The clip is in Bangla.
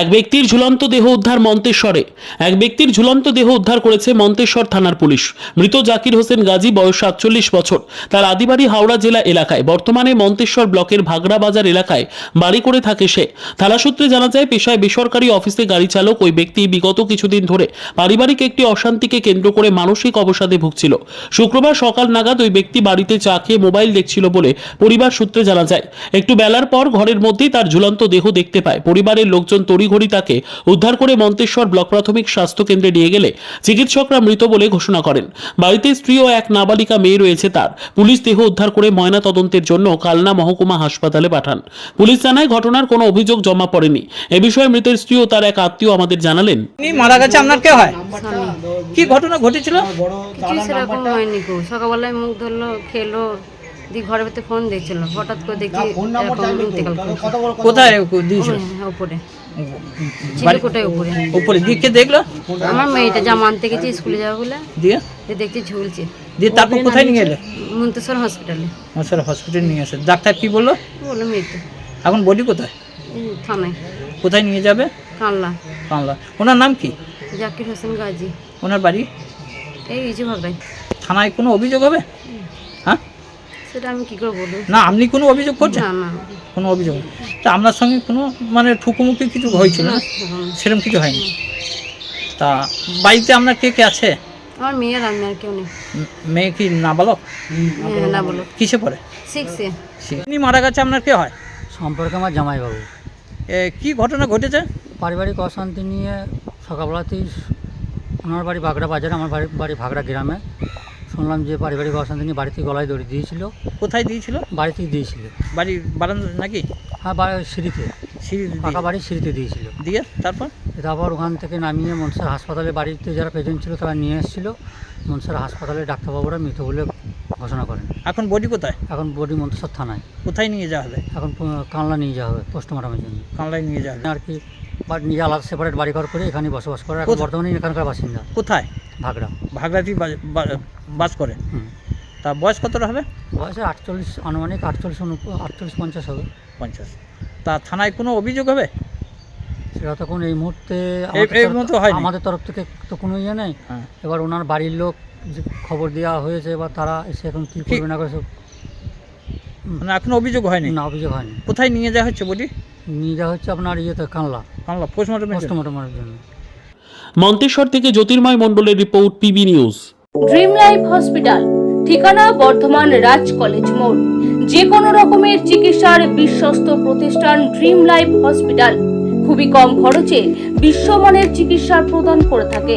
এক ব্যক্তির ঝুলন্ত দেহ উদ্ধার মন্তেশ্বরে। এক ব্যক্তির ঝুলন্ত দেহ উদ্ধার করেছে মন্তেশ্বর থানার পুলিশ। মৃত জাকির হোসেন গাজী, বয়স সাতচল্লিশ বছর। তার আদিবাড়ি হাওড়া জেলা এলাকায়, বর্তমানে মন্তেশ্বর ব্লকের ভাগড়া বাজার এলাকায় বাড়ি করে থাকে সে। থানা সূত্রে জানা যায়, পেশায় বেসরকারি অফিসে গাড়ি চালক ওই ব্যক্তি বিগত কিছুদিন ধরে পারিবারিক একটি অশান্তিকে কেন্দ্র করে মানসিক অবসাদে ভুগছিল। শুক্রবার সকাল নাগাদ ওই ব্যক্তি বাড়িতে চা খেয়ে মোবাইল দেখছিল বলে পরিবার সূত্রে জানা যায়। একটু বেলার পর ঘরের মধ্যেই তার ঝুলন্ত দেহ দেখতে পায়। পরিবারের লোকজন তড়িঘড়ি তাকে উদ্ধার করে মন্তেশ্বর ব্লক প্রাথমিক স্বাস্থ্য কেন্দ্রে নিয়ে গেলে চিকিৎসকরা মৃত বলে ঘোষণা করেন। বাড়িতে স্ত্রী ও এক নাবালিকা মেয়ে রয়েছে তার। পুলিশ দেহ উদ্ধার করে ময়না তদন্তের জন্য কালনা মহকুমা হাসপাতালে পাঠান। পুলিশ জানায় ঘটনার কোনো অভিযোগ জমা পড়েনি। এ বিষয়ে মৃতের স্ত্রী ও তার এক আত্মীয় আমাদের জানালেন। মারা গেছে আপনার কে হয়? কি ঘটনা ঘটেছিল? কিছুই সেরকম হয়নি গো। সকালবেলায় মুখ ধরলো খেলো দিয়ে ঘরের ভিতরে ফোন দেখছিল। হঠাৎ করে দেখি। কোথায়? দিয়েছিল ওই, উপরে চিলকোটায় উপরে উপরে দিকে দেখল? আমার মেয়েটা জামা আনতে গেছে স্কুলে যাবে বলে। দিয়ে? দিয়ে দেখছি ঝুলছে। দিয়ে তারপর কোথায় নিয়ে এলে? মন্তেশ্বর হসপিটালে হসপিটাল নিয়ে আসে ডাক্তার কি বলল? বলল মৃত্যু এখন বডি কোথায়? থানায়। কোথায় নিয়ে যাবে? কানলা। কানলা। ওনার নাম কি? জাকির হোসেন গাজী। ওনার বাড়ি? এই ইজু থানায় কোনো অভিযোগ হবে? হ্যাঁ সেটা আমি কি করে বলব? না আপনি কোনো অভিযোগ করছেন? না না। কোনো অভিযোগ? নেই। তা আপনার সঙ্গে কোনো মানে ঠুকুমুকি কিছু হয়েছিল? না সেরকম কিছু হয়নি? তা বাড়িতে আপনার কে কে আছে? আমার মেয়ের আমি আর কেউ নেই। মেয়ে কি নাবালক? হ্যাঁ, না বলো কিসে পড়ে? সিক্সে মারা গেছে আপনার কে হয়? সম্পর্কে আমার জামাইবাবু। এ, কি ঘটনা ঘটেছে? পারিবারিক অশান্তি নিয়ে সকালবেলাতেই ওনার বাড়ি বাগড়া বাজারে আমার বাড়ি বাড়ি ভাগড়া গ্রামে। শুনলাম যে পারিবারিক অশান্তি নিয়ে বাড়িতে গলায় দড়ি দিয়েছিল। কোথায় দিয়েছিল? বাড়িতেই দিয়েছিল। বাড়ির বারান্দা নাকি? হ্যাঁ বাড়ি সিঁড়িতে। সিঁড়ি পাকা বাড়ির সিঁড়িতে দিয়েছিল। দিয়ে তারপর? তারপর ওখান থেকে নামিয়ে মনসার হাসপাতালে বাড়িতে যারা পেশেন্ট ছিল তারা নিয়ে এসেছিল। মনসার হাসপাতালে ডাক্তারবাবুরা মৃত বলে ঘোষণা করেন। এখন বডি কোথায়? এখন বডি মন্তেশ্বর থানায়। কোথায় নিয়ে যাওয়া হবে? এখন কানলা নিয়ে যাওয়া হবে পোস্টমর্টমের জন্য। কানলায় নিয়ে যাওয়া হবে। আর কি বা নিজে আলাদা সেপারেট বাড়ি ঘর করে এখানে বসবাস করে। এখন? বর্তমানে এখানকার বাসিন্দা। কোথায়? ভাগড়া। বা- বাস করে। তা বয়স কতটা হবে? বয়সে আটচল্লিশ আনুমানিক আটচল্লিশ আটচল্লিশ পঞ্চাশ হবে। পঞ্চাশ। তা থানায় কোনো অভিযোগ হবে? সেটা তখন এই মুহূর্তে আমাদের তরফ- থেকে তো কোনো ইয়ে নেই। হ্যাঁ। এবার ওনার বাড়ির লোক যে খবর দেওয়া হয়েছে এবার তারা এসে এখন কী করবে না করে সব মানে এখনও অভিযোগ হয়নি? না অভিযোগ হয়নি। কোথায় নিয়ে যাওয়া হচ্ছে বলি? নিয়ে যাওয়া হচ্ছে আপনার ইয়েতে কানলা। কানলা পোস্টমর্টমের? পোস্টমর্টমের জন্য। মন্তেশ্বর থেকে জ্যোতির্ময় মন্ডলের report PB news. Dream life hospital, ঠিকানা বর্ধমান রাজ কলেজ মোড়। যে কোনো রকমের চিকিৎসার বিশ্বস্ত প্রতিষ্ঠান ড্রিম লাইফ হসপিটাল। খুবই কম খরচে বিশ্বমানের চিকিৎসা প্রদান করে থাকে।